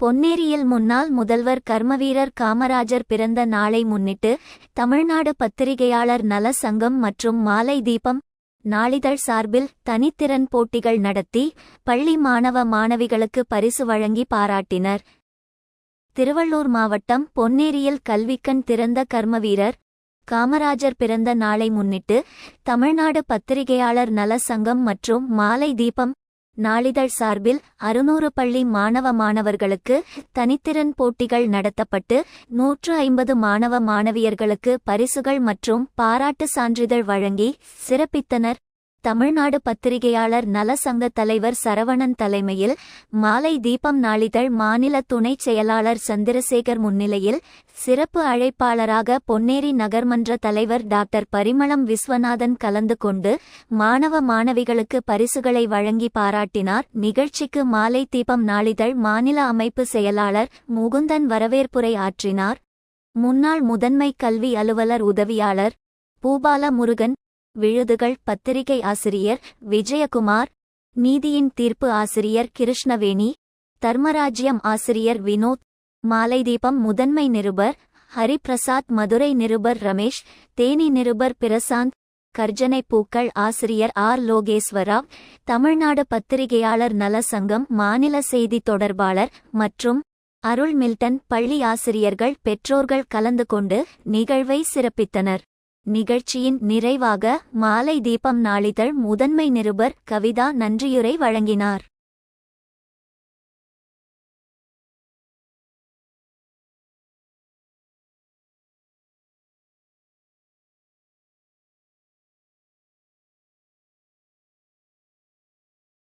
பொன்னேரியில் முன்னாள் முதல்வர் கர்மவீரர் காமராஜர் பிறந்த நாளை முன்னிட்டு தமிழ்நாடு பத்திரிகையாளர் நல சங்கம் மற்றும் மாலை தீபம் நாளிதழ் சார்பில் தனித்திறன் போட்டிகள் நடத்தி பள்ளி மாணவ மாணவிகளுக்கு பரிசு வழங்கி பாராட்டினர். திருவள்ளூர் மாவட்டம் பொன்னேரியில் கல்விக்கண் திறந்த கர்மவீரர் காமராஜர் பிறந்த நாளை முன்னிட்டு தமிழ்நாடு பத்திரிகையாளர் நல சங்கம் மற்றும் மாலை தீபம் நாளிதழ் சார்பில் அறுநூறு பள்ளி மாணவ மாணவர்களுக்கு தனித்திறன் போட்டிகள் நடத்தப்பட்டு நூற்று ஐம்பது மாணவ மாணவியர்களுக்கு பரிசுகள் மற்றும் பாராட்டு சான்றிதழ் வழங்கி சிறப்பித்தனர். தமிழ்நாடு பத்திரிகையாளர் நல சங்க தலைவர் சரவணன் தலைமையில் மாலை தீபம் நாளிதழ் மாநில துணைச் செயலாளர் சந்திரசேகர் முன்னிலையில் சிறப்பு அழைப்பாளராக பொன்னேரி நகர்மன்ற தலைவர் டாக்டர் பரிமளம் விஸ்வநாதன் கலந்து கொண்டு மாணவ மாணவிகளுக்கு பரிசுகளை வழங்கி பாராட்டினார். நிகழ்ச்சிக்கு மாலை தீபம் நாளிதழ் மாநில அமைப்பு செயலாளர் முகுந்தன் வரவேற்புரை ஆற்றினார். முன்னாள் முதன்மை கல்வி அலுவலர் உதவியாளர் பூபால முருகன் விழுதுகள் பத்திரிகை ஆசிரியர் விஜயகுமார் நீதியின் தீர்ப்பு ஆசிரியர் கிருஷ்ணவேணி தர்மராஜ்யம் ஆசிரியர் வினோத் மாலைதீபம் முதன்மை நிருபர் ஹரிபிரசாத் மதுரை நிருபர் ரமேஷ் தேனி நிருபர் பிரசாந்த் கர்ஜனை பூக்கள் ஆசிரியர் ஆர் லோகேஸ்வராவ் தமிழ்நாடு பத்திரிகையாளர் நல சங்கம் மாநில செய்தி தொடர்பாளர் மற்றும் அருள் மில்டன் பள்ளி ஆசிரியர்கள் பெற்றோர்கள் கலந்து கொண்டு நிகழ்வை சிறப்பித்தனர். நிகழ்ச்சியின் நிறைவாக மாலை தீபம் நாளிதழ் முதன்மை நிருபர் கவிதா நன்றியுரை வழங்கினார்.